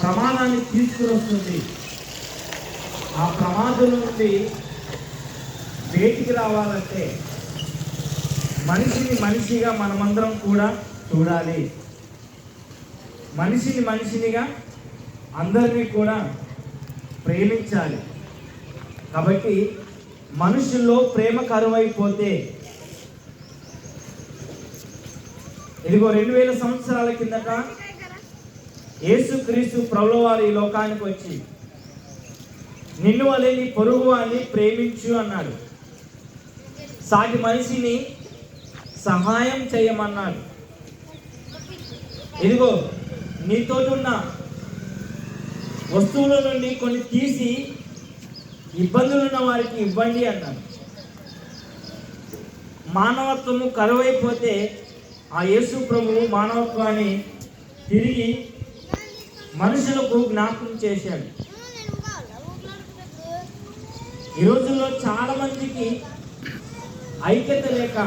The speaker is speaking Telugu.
ప్రమాదాన్ని తీసుకురొస్తుంది. ఆ ప్రమాదం నుండి బయటికి రావాలంటే మనిషిని మనిషిగా మనమందరం కూడా చూడాలి. మనిషిని మనిషినిగా అందరినీ కూడా ప్రేమించాలి. కాబట్టి మనుషుల్లో ప్రేమ కరువైపోతే ఇదిగో రెండు వేల సంవత్సరాల కిందట యేసుక్రీస్తు ప్రభుల వారు ఈ లోకానికి వచ్చి నిన్ను వలె నీ పొరుగు వారిని ప్రేమించు అన్నాడు. సాటి మనిషిని సహాయం చేయమన్నాడు. ఇదిగో నీతోటున్న వస్తువుల నుండి కొన్ని తీసి ఇబ్బందులున్న వారికి ఇవ్వండి అన్నాడు. మానవత్వము కరువైపోతే ఆ యేసు ప్రభువు మానవత్వాన్ని తిరిగి మనుషులకు జ్ఞాపకం చేశాడు ఈ రోజుల్లో చాలా మందికి ఐక్యత లేక